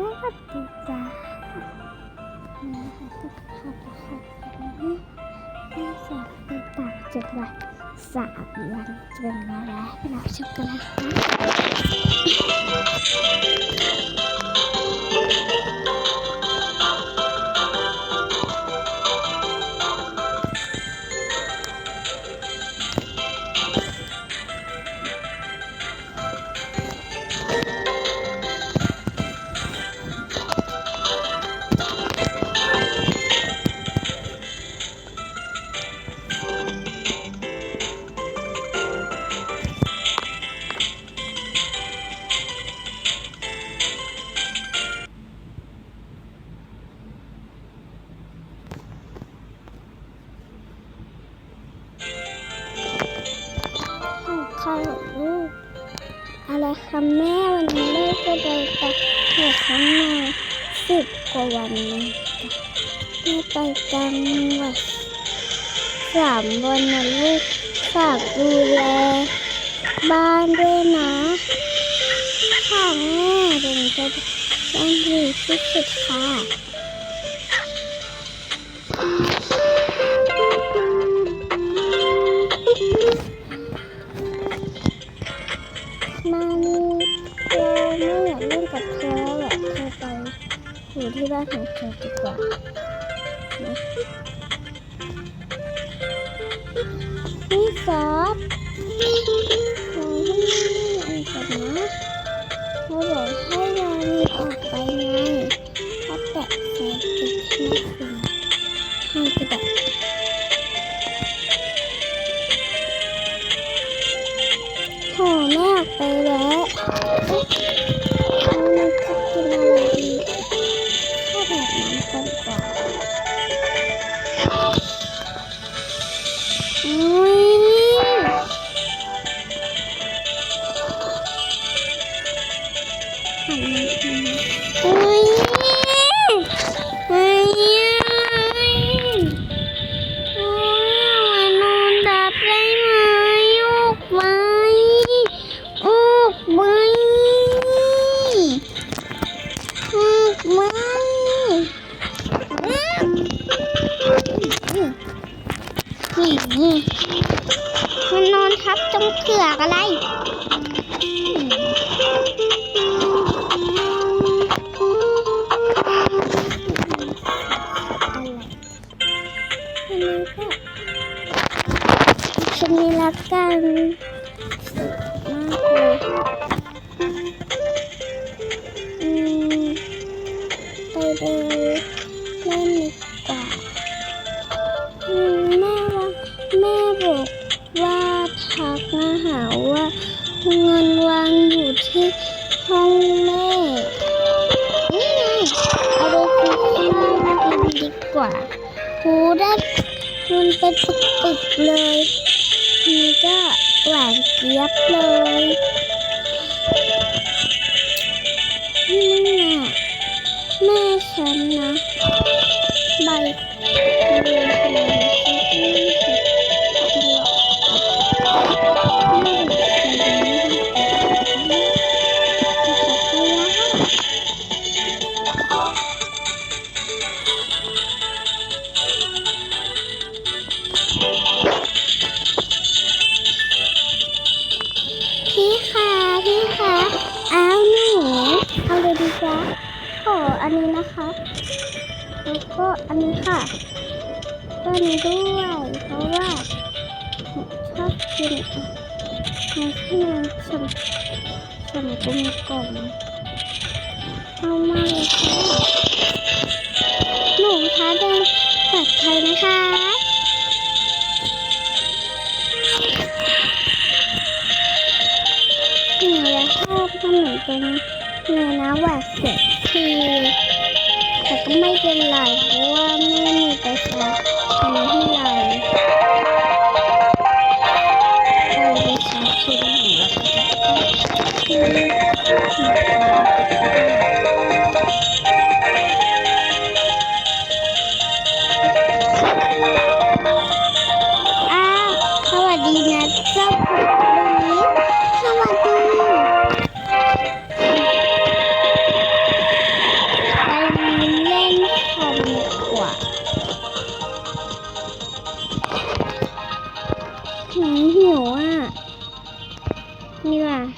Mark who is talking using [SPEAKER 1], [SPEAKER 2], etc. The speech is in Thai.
[SPEAKER 1] สวัสดีจ้านี่นะคะทุกท่านนะคะวันนี้ที่แสนไปตางจังหวันสามวันจะเป็นอะไรไปรับชมกันนะคะ คะแม่วันนี้ลูกจะไปกับหัวข้างหน้าสิบกว่าวันเลยแม่ไปจังหวัดสามวันนะลูกฝากดูแลบ้านด้วยนะค่ะแม่เดี๋ยวหนูจะบ้านดีที่สุดค่ะ อยู่ที่บ้านของเธอดีกว่านี่ซอสขอให้อ่านก่อนนะเขาบอกให้เรามีออกไปไงเขาแตะใส่ติดที่คุณให้กระดาษโหแม่ออกไปแล้ว มันนอนทับตรงเกือกอะไร นิดละกันมากเลยอืมไปเดินเล่นดีกว่าแม่ว่าแม่บอกว่าทักมาหาว่าเงินวางอยู่ที่ห้องแม่ นี่ไงเอาไปซื้อข้าวกินดีกว่าหูได้มันเป็นปึกๆเลย นี่ก็หวานเจี๊ยบเลย จ้ะขออันนี้นะคะแล้วก็อันนี้ค่ะตัวนี้ด้วย เพราะว่าชอบกินอาหารที่มันฉ่ำฉ่ำกลมกล่อมเอามาเลยค่ะหนูท้าเดินปัดไทยนะคะหนูจะชอบขนมเป็น เนื้อนะหวาดเสียทีแต่ก็ไม่เป็นไรเพราะว่าไม่มีไปซื้อทำให้ไปใช้ชีวิตของเรา 女儿